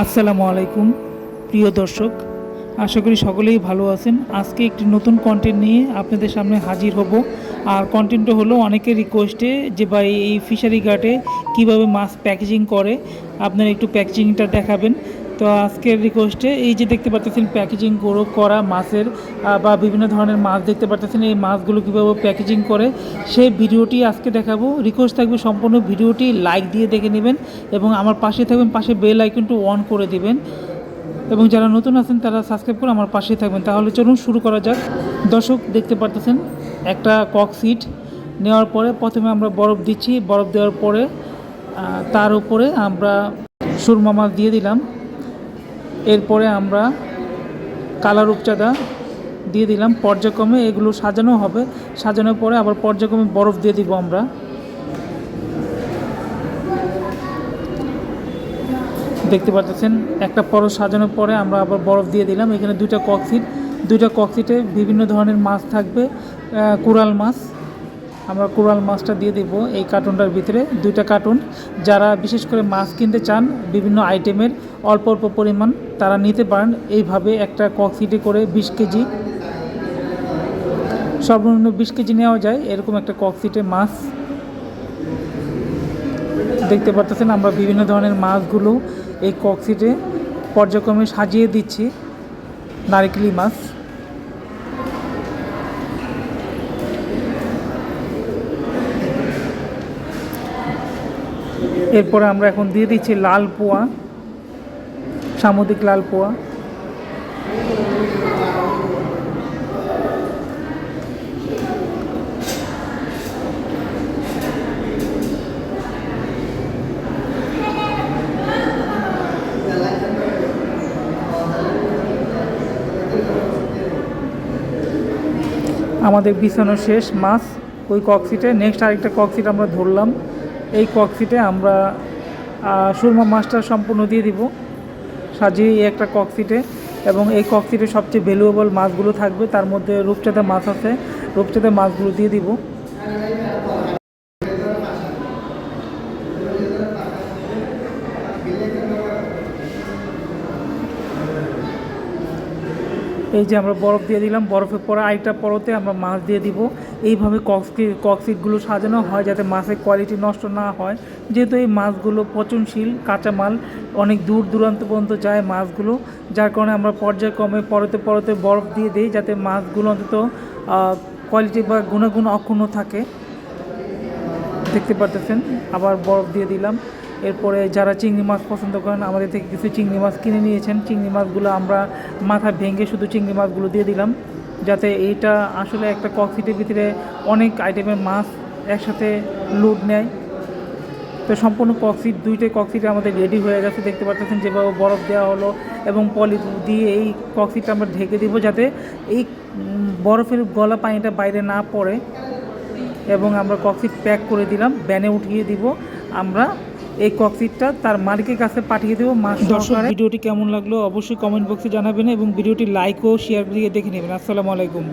আসসালামু আলাইকুম। প্রিয় দর্শক, আশা করি সকলেই ভালো আছেন। আজকে একটি নতুন কন্টেন্ট নিয়ে আপনাদের সামনে হাজির হব। আর কন্টেন্টটা হলো অনেকের রিকোয়েস্টে যে, ভাই, এই ফিশারি ঘাটে কীভাবে মাছ প্যাকেজিং করে? আপনারা একটু প্যাকেজিংটা দেখাবেন। তো আজকের রিকোয়েস্টে এই যে দেখতে পাচ্ছেন প্যাকেজিং করো, করা মাছের বা বিভিন্ন ধরনের মাছ দেখতে পাচ্ছেন এই মাছগুলো কীভাবে প্যাকেজিং করে, সেই ভিডিওটি আজকে দেখাবো। রিকোয়েস্ট থাকবে সম্পূর্ণ ভিডিওটি লাইক দিয়ে দেখে নেবেন এবং আমার পাশে থাকবেন, পাশে বেল আইকনটি অন করে দিবেন। এবং যারা নতুন আছেন তারা সাবস্ক্রাইব করে আমার পাশেই থাকবেন। তাহলে চলুন শুরু করা যাক। দর্শক, দেখতে পারতেছেন একটা কক সিট নেওয়ার পরে প্রথমে আমরা বরফ দিচ্ছি। বরফ দেওয়ার পরে তার উপরে আমরা সুরমা মাছ দিয়ে দিলাম। এরপরে আমরা কালার রূপচাঁদা দিয়ে দিলাম, পর্যায়ক্রমে এগুলো সাজানো হবে। সাজানোর পরে আবার পর্যায়ক্রমে বরফ দিয়ে দিব আমরা। দেখতে পাচ্ছেন, একটা পরশ সাজানোর পরে আমরা আবার বরফ দিয়ে দিলাম। এখানে দুইটা ককসিট, দুইটা ককসিটে বিভিন্ন ধরনের মাছ থাকবে কোরাল মাছ। আমরা কোরাল মাছটা দিয়ে দেবো এই কার্টুনটার ভিতরে। দুইটা কার্টুন। যারা বিশেষ করে মাছ কিনতে চান, বিভিন্ন আইটেমের অল্প অল্প পরিমাণ তারা নিতে পারেন। এইভাবে একটা ককসিটে করে বিশ কেজি, সর্বনিম্ন বিশ কেজি নেওয়া যায়। এরকম একটা ককসিটে মাছ দেখতে পাচ্ছেন আমরা। বিভিন্ন ধরনের মাছগুলো এই ককসিটে পর্যায়ক্রমে সাজিয়ে দিচ্ছি। নারিকেলি মাছ। এরপরে আমরা এখন দিয়ে দিচ্ছি লাল পোয়া, সামুদ্রিক লাল পোয়া। আমাদের বিছানো শেষ মাছ, ওই ককসিটে। নেক্সট আরেকটা ককসিট আমরা ধরলাম। এই ককসিটে আমরা সুরমা মাছটা সম্পূর্ণ দিয়ে দিব। সাজিয়ে একটা ককসিটে এবং এই ককসিটে সবচেয়ে ভ্যালুয়েবল মাছগুলো থাকবে। তার মধ্যে রূপচাঁদা মাছ আছে। রূপচাঁদা মাছগুলো দিয়ে দিব। এই যে আমরা বরফ দিয়ে দিলাম, বরফের পরে আরেকটা পরতে আমরা মাছ দিয়ে দিব। এইভাবে কক্সি কক্সিটগুলো সাজানো হয় যাতে মাছের কোয়ালিটি নষ্ট না হয়। যেহেতু এই মাছগুলো পচনশীল কাঁচামাল অনেক দূর দূরান্ত পর্যন্ত যায় মাছগুলো। যার কারণে আমরা পর্যায়ক্রমে পরতে পরতে বরফ দিয়ে দিই যাতে মাছগুলো অন্তত কোয়ালিটি বা গুণাগুণ অক্ষুণ্ণ থাকে। দেখতে পারতেছেন, আবার বরফ দিয়ে দিলাম। এরপরে যারা চিংড়ি মাছ পছন্দ করেন, আমাদের থেকে কিছু চিংড়ি মাছ কিনে নিয়েছেন। চিংড়ি মাছগুলো আমরা মাথা ভেঙে শুধু চিংড়ি মাছগুলো দিয়ে দিলাম, যাতে এইটা আসলে একটা ককসিটের ভিতরে অনেক আইটেমের মাছ একসাথে লোড নেয়। তো সম্পূর্ণ ককসিট দুইটাই ককসিট আমাদের রেডি হয়ে গেছে, দেখতে পাচ্ছেন যেভাবে বরফ দেওয়া হলো এবং পলি দিয়ে এই ককসিটটা আমরা ঢেকে দিব যাতে এই বরফের গলা পানিটা বাইরে না পড়ে। এবং আমরা ককসিট প্যাক করে দিলাম, ব্যানে উঠিয়ে দিব। আমরা এই ককসিটটা তার মালিকের কাছে পাঠিয়ে দেবো মাস দর্শক, ভিডিওটি কেমন লাগল অবশ্যই কমেন্ট বক্সে জানাবেন এবং ভিডিওটি লাইক ও শেয়ার দিয়ে দেখে নেবেন। আসসালামু আলাইকুম।